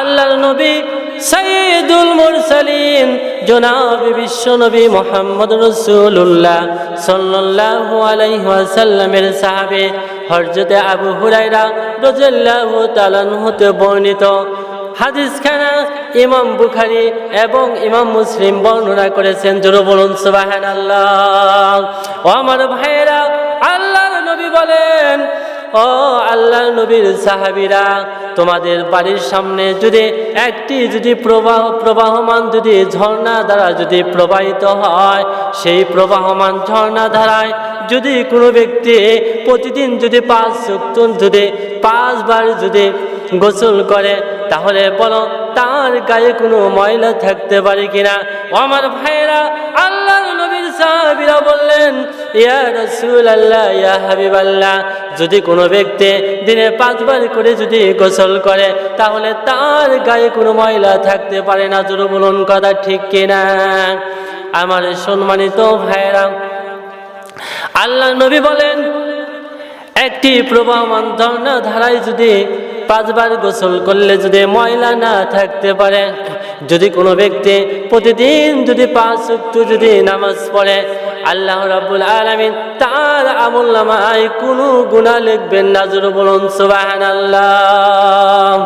আল্লাহর নবী সৈয়দুল মুরসালিন, জনাব বিশ্ব নবী মোহাম্মদ রসুল্লাহ সাল্লাল্লাহু আলাইহি ওয়াসাল্লামের সাহাবে হযরতে আবু হুরায়রা রাদিয়াল্লাহু তাআলা হতে বর্ণিত। হাদিস খানা ইমাম বুখারি এবং ইমাম মুসলিম বর্ণনা করেছেন, জোর বলুন সুবহানাল্লাহ। ও আমার ভাইয়েরা, আল্লাহর নবী বলেন ও আল্লাহ নবীর সাহাবিরা, তোমাদের বাড়ির সামনে যদি একটি যদি প্রবাহ, প্রবাহমান যদি ঝর্ণা দ্বারা যদি প্রবাহিত হয়, সেই প্রবাহমান ঝর্ণা ধারায় যদি কোনো ব্যক্তি প্রতিদিন যদি পাঁচ শক্তুন যদি পাঁচবার যদি গোসল করে, তাহলে বলো তার গায়ে কোনো ময়লা থাকতে পারে কিনা? আমার ভাইয়েরা আল্লাহ নবীর সাহাবীরা বললেন যদি কোনো ব্যক্তি দিনে পাঁচবার করে যদি গোসল করে, তাহলে তার গায়ে কোনো ময়লা থাকতে পারে না। জোর বলুন, কথা ঠিক কিনা? আমার সম্মানিত ভাইয়েরা, আল্লাহ নবী বলেন, একটি প্রবাহমান ঝর্ণা ধারায় যদি পাঁচবার গোসল করলে যদি ময়লা না থাকতে পারে, যদি কোনো ব্যক্তি প্রতিদিন যদি পাঁচ যদি নামাজ পড়ে আল্লাহ রাব্বুল আলামিন তার আমল কোনো গুণা লিখবেন না। জোর বলুন সুবহানাল্লাহ।